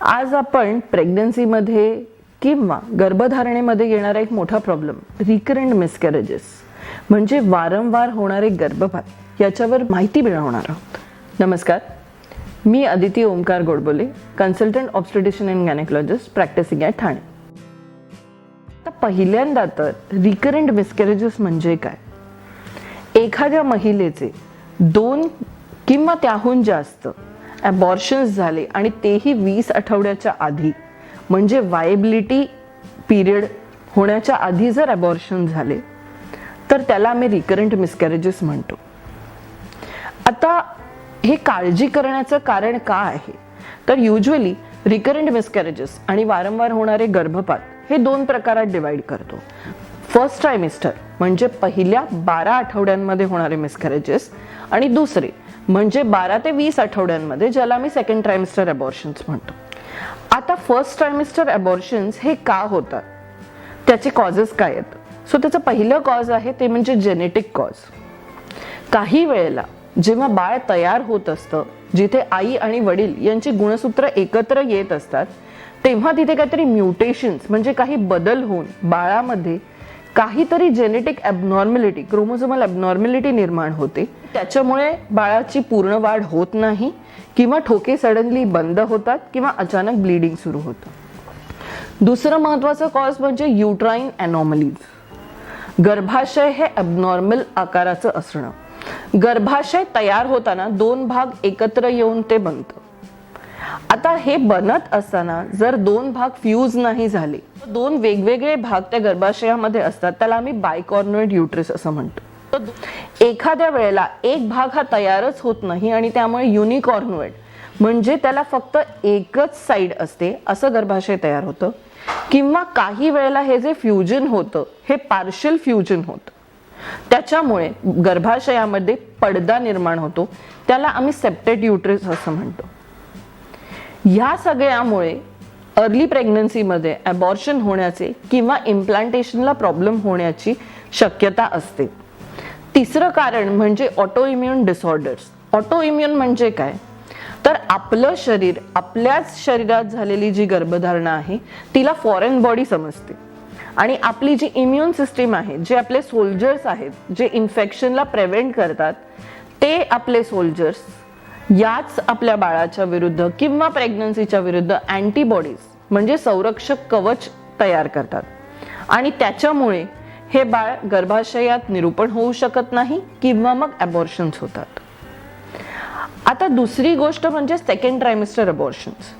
आज आपण प्रेग्नन्सीमध्ये किंवा गर्भधारणेमध्ये येणारा एक मोठा प्रॉब्लेम रिकरंट मिसकॅरेजेस म्हणजे वारंवार होणारे गर्भपात याच्यावर माहिती मिळवणार आहोत. नमस्कार. मी Aditi Omkar Godbole consultant obstetrician and gynaecologist practising at Thane. आता पहिल्यांदा तर रिकरंट मिसकॅरेजेस म्हणजे काय? एखाद्या महिलेचे दोन किंवा त्याहून जास्त ॲबॉर्शन्स झाले आणि तेही वीस आठवड्याच्या आधी. म्हणजे वायबिलिटी पिरियड होण्याच्या आधी जर ॲबॉर्शन झाले तर त्याला आम्ही रिकरंट मिसकॅरेजेस म्हणतो. आता हे काळजी करण्याचं कारण का आहे? तर युजली रिकरंट मिसकॅरेजेस आणि वारंवार होणारे गर्भपात हे दोन प्रकारात डिवाइड करतो. फर्स्ट ट्रायमिस्टर म्हणजे पहिल्या बारा आठवड्यांमध्ये होणारे मिसकॅरेजेस आणि दुसरे म्हणजे बारा ते वीस आठवड्यांमध्ये ज्याला मी सेकंड ट्रायमिस्टर अबॉर्शन्स म्हणतो. आता फर्स्ट ट्रायमिस्टर अबॉर्शन्स हे का होतात? त्याचे कॉजेस काय आहेत? सो त्याचं पहिलं कॉज आहे ते म्हणजे जेनेटिक कॉज काही वेळेला जेव्हा बाळ तयार होत असतं जिथे आई आणि वडील यांची गुणसूत्र एकत्र येत असतात तेव्हा तिथे काहीतरी म्युटेशन्स म्हणजे काही बदल होऊन बाळामध्ये काहीतरी जेनेटिक ॲबनॉर्मॅलिटी क्रोमोझोमल ॲबनॉर्मॅलिटी निर्माण होते. त्याच्यामुळे बाळाची पूर्ण वाढ होत नाही किंवा ठोके सडनली बंद होतात किंवा अचानक ब्लिडिंग सुरू होतं. दुसरं महत्त्वाचं कॉज म्हणजे युट्राईन ॲनॉमलीज गर्भाशय हे ॲबनॉर्मल आकाराचं असणं. गर्भाशय तयार होताना दोन भाग एकत्र येऊन ते बनतं. आता हे बनत असताना जर दोन भाग फ्यूज नाही झाले दोन वेगवेगळे भाग त्या गर्भाशयामध्ये असतात त्याला आम्ही बायकॉर्नोइड युट्रिस असं म्हणतो. एखाद्या वेळेला एक भाग हा तयारच होत नाही आणि त्यामुळे युनिकॉर्नोइड म्हणजे त्याला फक्त एकच साईड असते असं गर्भाशय तयार होतं. किंवा काही वेळेला हे जे फ्युजन होतं हे पार्शल फ्युजन होतं. त्याच्यामुळे गर्भाशयामध्ये पडदा निर्माण होतो त्याला आम्ही सेप्टेड युट्रिस असं म्हणतो. ह्या सगळ्यामुळे अर्ली प्रेग्नन्सीमध्ये ॲबॉर्शन होण्याचे किंवा इम्प्लांटेशनला प्रॉब्लेम होण्याची शक्यता असते. तिसरं कारण म्हणजे auto immune disorders auto immune म्हणजे काय? तर आपलं शरीर आपल्याच शरीरात झालेली जी गर्भधारणा आहे तिला फॉरेन बॉडी समजते. आणि आपली जी इम्युन सिस्टीम आहे जे आपले सोल्जर्स आहेत जे इन्फेक्शनला प्रिव्हेंट करतात ते आपले सोल्जर्स याच आपल्या बाळाच्या विरुद्ध किंवा प्रेग्नन्सीच्या विरुद्ध अँटीबॉडीज म्हणजे संरक्षक कवच तयार करतात. आणि त्याच्यामुळे हे बाळ गर्भाशयात निरूपण होऊ शकत नाही किंवा मग अबॉर्शन्स होतात. आता दुसरी गोष्ट म्हणजे सेकंड ट्रायमिस्टर अबॉर्शन्स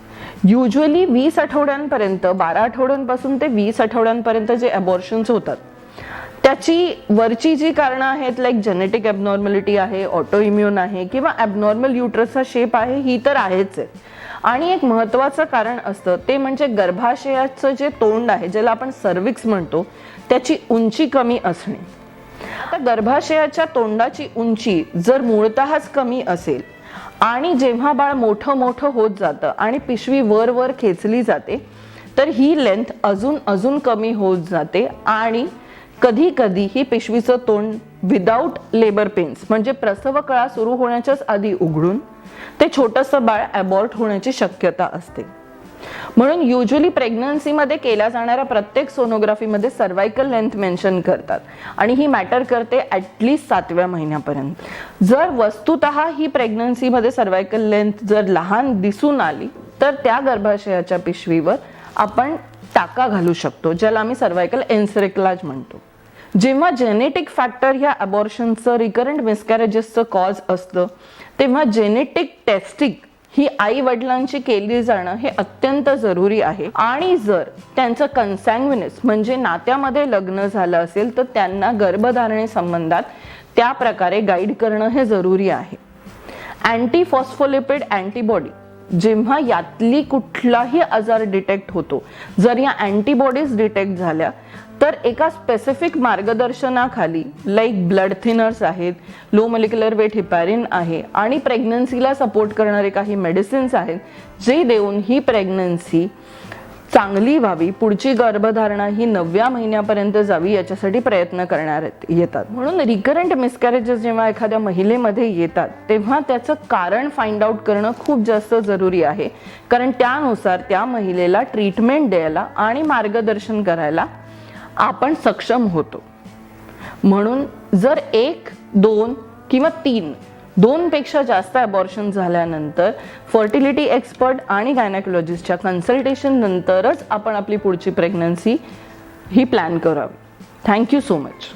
युजली वीस आठवड्यांपर्यंत बारा आठवड्यांपासून ते वीस आठवड्यांपर्यंत जे अबॉर्शन्स होतात त्याची वरची जी कारणं आहेत लाईक जेनेटिक ॲबनॉर्मॅलिटी आहे ऑटो इम्युन आहे किंवा ॲबनॉर्मल युट्रसचा शेप आहे ही तर आहेच आहे. आणि एक महत्वाचं कारण असतं ते म्हणजे गर्भाशयाचं जे तोंड आहे ज्याला आपण सर्विक्स म्हणतो त्याची उंची कमी असणे. आता गर्भाशयाच्या तोंडाची उंची जर मूळतःच कमी असेल आणि जेव्हा बाळ मोठं मोठं होत जातं आणि पिशवी वर वर खेचली जाते तर ही लेंथ अजून अजून कमी होत जाते आणि कधी कधी ही पिशवीचं तोंड विदाऊट लेबर पेन्स म्हणजे प्रसव कळा सुरू होण्याच्याच आधी उघडून ते छोटंसं बाळ अबॉर्ट होण्याची शक्यता असते. म्हणून युजली प्रेग्नन्सीमध्ये केल्या जाणाऱ्या प्रत्येक सोनोग्राफीमध्ये सर्वायकल लेंथ मेन्शन करतात. आणि ही मॅटर करते ॲटलिस्ट सातव्या महिन्यापर्यंत. जर वस्तुत ही प्रेग्नन्सीमध्ये सर्वायकल लेंथ जर लहान दिसून आली तर त्या गर्भाशयाच्या पिशवीवर आपण टाका घालू शकतो ज्याला आम्ही सर्वायकल एन्सरेक्लाज म्हणतो. जेव्हा जेनेटिक फॅक्टर ह्या अबॉर्शनचं रिकरंट मिसकॅरेजेसचं कॉज असतं तेव्हा जेनेटिक टेस्टिंग ही आई वडिलांची केली जाणं हे अत्यंत जरुरी आहे. आणि जर त्यांचं कन्सॅंग्विनस म्हणजे नात्यामध्ये लग्न झालं असेल तर त्यांना गर्भधारणे संबंधात त्या प्रकारे गाईड करणं हे जरुरी आहे. अँटी फॉस्फोलिपिड अँटीबॉडी जेव्हा यातली कुठलाही आजार डिटेक्ट होतो जर या अँटीबॉडीज डिटेक्ट झाल्या तर एका स्पेसिफिक मार्गदर्शनाखाली लाईक ब्लड थिनर्स आहेत लो मलिक्युलर वेट हिपॅरिन आहे आणि प्रेग्नन्सीला सपोर्ट करणारे काही मेडिसिन्स आहेत जे देऊन ही प्रेग्नन्सी चांगली व्हावी पुढची गर्भधारणा ही नवव्या महिन्यापर्यंत जावी याच्यासाठी प्रयत्न करणार येतात. म्हणून रिकरंट मिसकॅरेजेस जेव्हा एखाद्या महिलेमध्ये येतात तेव्हा त्याचं कारण फाइंड आउट करणं खूप जास्त जरुरी आहे. कारण त्यानुसार त्या महिलेला ट्रीटमेंट द्यायला आणि मार्गदर्शन करायला आपण सक्षम होतो. म्हणून जर एक दोन किंवा तीन दोनपेक्षा जास्त अबॉर्शन झाल्यानंतर फर्टिलिटी एक्सपर्ट आणि गायनाकोलॉजिस्टच्या कन्सल्टेशन नंतरच आपण आपली पुढची प्रेग्नन्सी ही प्लॅन करावी. Thank you so much